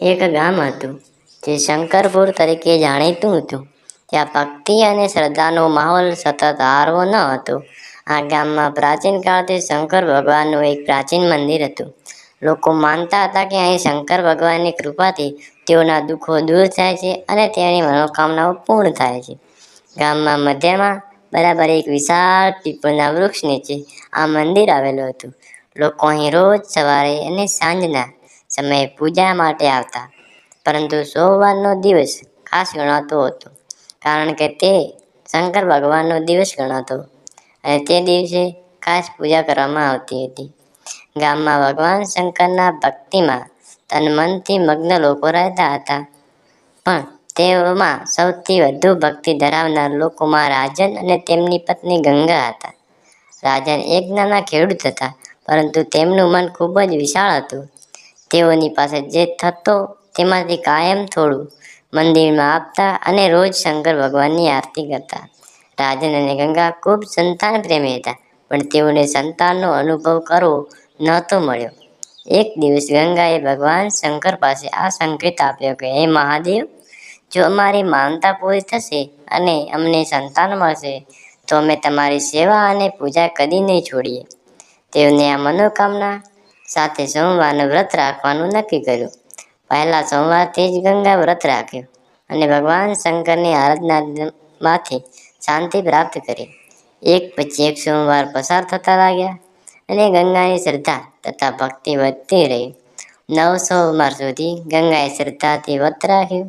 એક ગામ હતું, જે શંકરપુર તરીકે જાણીતું હતું. ત્યાં ભક્તિ અને શ્રદ્ધાનો માહોલ સતત આરવો ન હતો. આ ગામમાં પ્રાચીન કાળથી શંકર ભગવાનનું એક પ્રાચીન મંદિર હતું. લોકો માનતા હતા કે અહીં શંકર ભગવાનની કૃપાથી તેઓના દુઃખો દૂર થાય છે અને તેની મનોકામનાઓ પૂર્ણ થાય છે. ગામમાં મધ્યમાં બરાબર એક વિશાળ પીપળના વૃક્ષ નીચે આ મંદિર આવેલું હતું. લોકો અહીં રોજ સવારે અને સાંજના સમયે પૂજા માટે આવતા. પરંતુ સોમવારનો દિવસ ખાસ ગણાતો હતો, કારણ કે તે શંકર ભગવાનનો દિવસ ગણાતો અને તે દિવસે ખાસ પૂજા કરવામાં આવતી હતી. ગામમાં ભગવાન શંકરના ભક્તિમાં તન-મનથી મગ્ન લોકો રહેતા હતા. પણ તેઓમાં સૌથી વધુ ભક્તિ ધરાવનાર લોકોમાં રાજન અને તેમની પત્ની ગંગા હતા. રાજન એક નાના ખેડૂત હતા, પરંતુ તેમનું મન ખૂબ જ વિશાળ હતું. તેઓની પાસે જે થતો તેમાંથી કાયમ થોડું મંદિરમાં આપતા અને રોજ શંકર ભગવાનની આરતી કરતા. રાજન અને ગંગા ખૂબ સંતાન પ્રેમી હતા, પણ તેઓને સંતાનનો અનુભવ કરવો નહોતો મળ્યો. એક દિવસ ગંગાએ ભગવાન શંકર પાસે આ સંકેત આપ્યો કે, હે મહાદેવ, જો અમારી માનતા પૂરી થશે અને અમને સંતાન મળશે, તો અમે તમારી સેવા અને પૂજા કદી નહીં છોડીએ. તેઓને આ મનોકામના સાથે સોમવારનું વ્રત રાખવાનું નક્કી કર્યું. પહેલા સોમવારથી જ ગંગા વ્રત રાખ્યું અને ભગવાન શંકરની આરાધનામાંથી શાંતિ પ્રાપ્ત કરી. એક પછી એક સોમવાર પસાર થતા લાગ્યા અને ગંગાની શ્રદ્ધા તથા ભક્તિ વધતી રહી. નવ સોમવાર સુધી ગંગાએ શ્રદ્ધાથી વ્રત રાખ્યું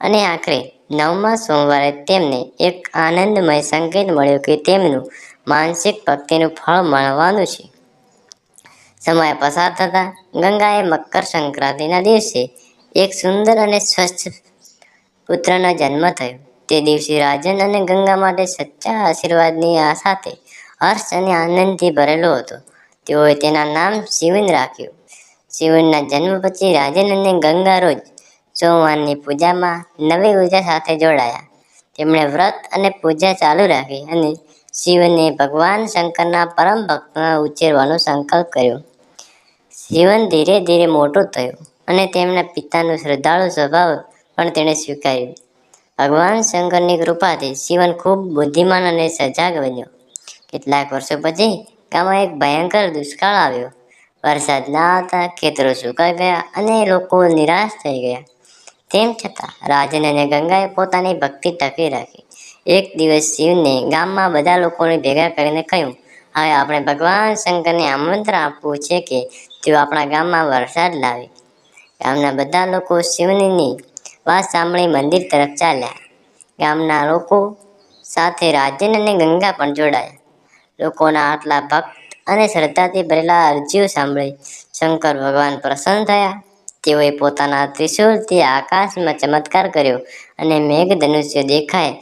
અને આખરે નવમા સોમવારે તેમને એક આનંદમય સંકેત મળ્યો કે તેમનું માનસિક ભક્તિનું ફળ મળવાનું છે. સમય પસાર થતાં ગંગાએ મકર સંક્રાંતિના દિવસે એક સુંદર અને સ્વચ્છ પુત્રનો જન્મ થયો. તે દિવસે રાજન અને ગંગા માટે સચ્ચા આશીર્વાદની આ સાથે હર્ષ અને આનંદથી ભરેલો હતો. તેઓએ તેના નામ શિવન રાખ્યું. શિવનના જન્મ પછી રાજન અને ગંગા રોજ સોમવારની પૂજામાં નવી ઊર્જા સાથે જોડાયા. તેમણે વ્રત અને પૂજા ચાલુ રાખી અને શિવને ભગવાન શંકરના પરમ ભક્તમાં ઉછેરવાનો સંકલ્પ કર્યો. શિવન ધીરે ધીરે મોટું થયું અને તેમના પિતાનો શ્રદ્ધાળુ સ્વભાવ પણ તેણે સ્વીકાર્યો. ભગવાન શંકરની કૃપાથી શિવન ખૂબ બુદ્ધિમાન અને સજાગ બન્યો. કેટલાક વર્ષો પછી ગામમાં એક ભયંકર દુષ્કાળ આવ્યો. વરસાદ ના આવતા ખેતરો સુકાઈ ગયા અને લોકો નિરાશ થઈ ગયા. તેમ છતાં રાજન અને ગંગાએ પોતાની ભક્તિ ટકી રાખી. એક દિવસ શિવને ગામમાં બધા લોકોને ભેગા કરીને કહ્યું, હવે આપણે ભગવાન શંકરને આમંત્રણ આપવું છે કે તેઓ આપણા ગામમાં વરસાદ લાવે. ગામના બધા લોકો શિવની વાત સાંભળી મંદિર તરફ ચાલ્યા. ગામના લોકો સાથે રાજન અને ગંગા પણ જોડાયા. લોકોના આટલા ભક્ત અને શ્રદ્ધાથી ભરેલા અરજીઓ સાંભળી શંકર ભગવાન પ્રસન્ન થયા. તેઓએ પોતાના ત્રિશુલથી આકાશમાં ચમત્કાર કર્યો અને મેઘ ધનુષ્ય દેખાય,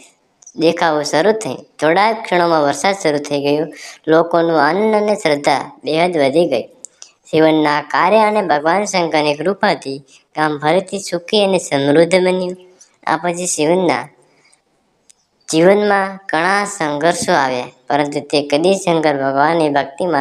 દેખાવું શરૂ થઈ. થોડા ક્ષણોમાં વરસાદ શરૂ થઈ ગયો. લોકોનું અન્ન અને શ્રદ્ધા બેહદ વધી ગઈ. શિવનના કાર્ય અને ભગવાન શંકરની કૃપાથી ગામ ફરીથી સુખી અને સમૃદ્ધ બન્યું. આ પછી શિવનના જીવનમાં ઘણા સંઘર્ષો આવ્યા, પરંતુ તે કદી શંકર ભગવાનની ભક્તિમાં